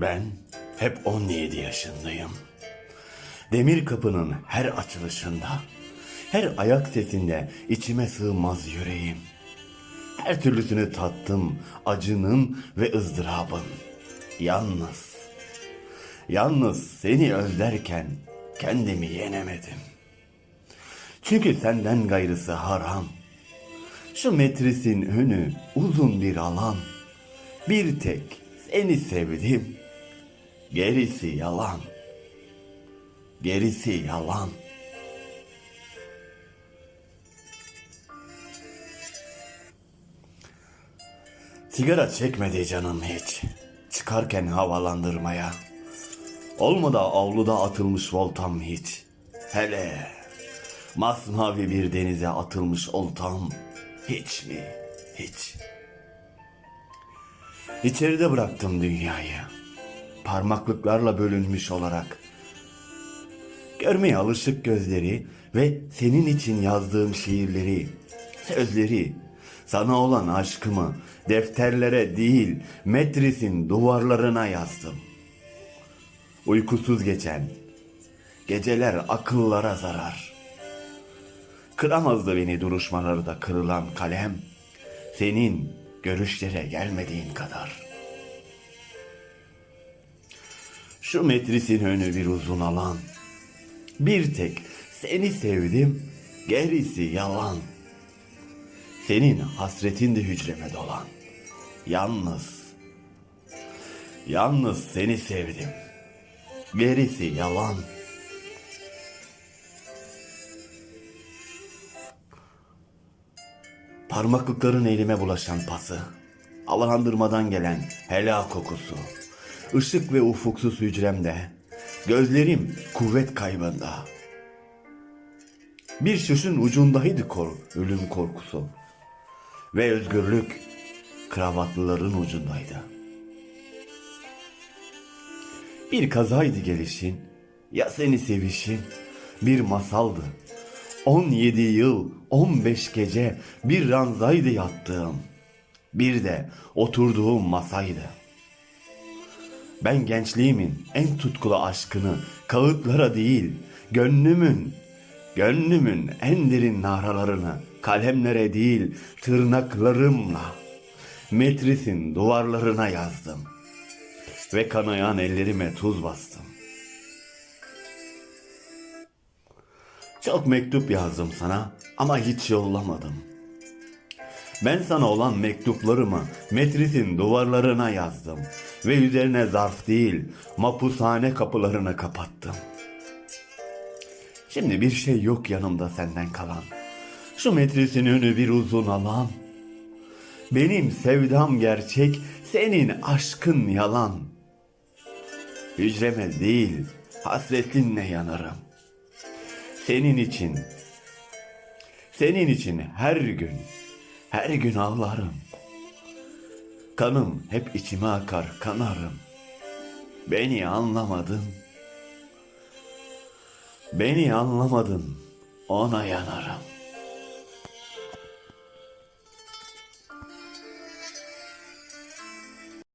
Ben hep 17 yaşındayım. Demir kapının her açılışında, her ayak sesinde içime sığmaz yüreğim. Her türlüsünü tattım acının ve ızdırabın. Yalnız, yalnız seni özlerken kendimi yenemedim. Çünkü senden gayrısı haram. Şu metrisin önü uzun bir alan. Bir tek seni sevdim. Gerisi yalan. Gerisi yalan. Sigara çekmedi canım hiç. Çıkarken havalandırmaya. Olmadı avluda atılmış voltam hiç. Hele masmavi bir denize atılmış oltam hiç mi? Hiç. İçeride bıraktım dünyayı. Parmaklıklarla bölünmüş olarak. Görmeye alışık gözleri ve senin için yazdığım şiirleri, sözleri, sana olan aşkımı defterlere değil metrisin duvarlarına yazdım. Uykusuz geçen, geceler akıllara zarar. Kıramazdı beni duruşmalarda kırılan kalem, senin görüşlere gelmediğin kadar. Şu metrisin önü bir uzun alan, bir tek seni sevdim, gerisi yalan. Senin hasretin de hücreme dolan. Yalnız, yalnız seni sevdim. Gerisi yalan. Parmaklıkların elime bulaşan pası, havalandırmadan gelen helak kokusu, ışık ve ufuksuz hücremde, gözlerim kuvvet kaybında. Bir şuşun ucundaydı kor, ölüm korkusu ve özgürlük kravatlıların ucundaydı. Bir kazaydı gelişin, ya seni sevişin, bir masaldı. 17 yıl, 15 gece bir ranzaydı yattığım. Bir de oturduğum masaydı. Ben gençliğimin en tutkulu aşkını kağıtlara değil, gönlümün, gönlümün en derin naralarını kalemlere değil, tırnaklarımla metrisin duvarlarına yazdım. Ve kanayan ellerime tuz bastım. Çok mektup yazdım sana ama hiç yollamadım. Ben sana olan mektuplarımı metrisin duvarlarına yazdım ve üzerine zarf değil mapushane kapılarını kapattım. Şimdi bir şey yok yanımda senden kalan. Şu metrisin önü bir uzun alan. Benim sevdam gerçek, senin aşkın yalan. Hücreme değil, hasretinle yanarım. Senin için, senin için her gün, her gün ağlarım. Kanım hep içime akar, kanarım. Beni anlamadın. Beni anlamadın, ona yanarım.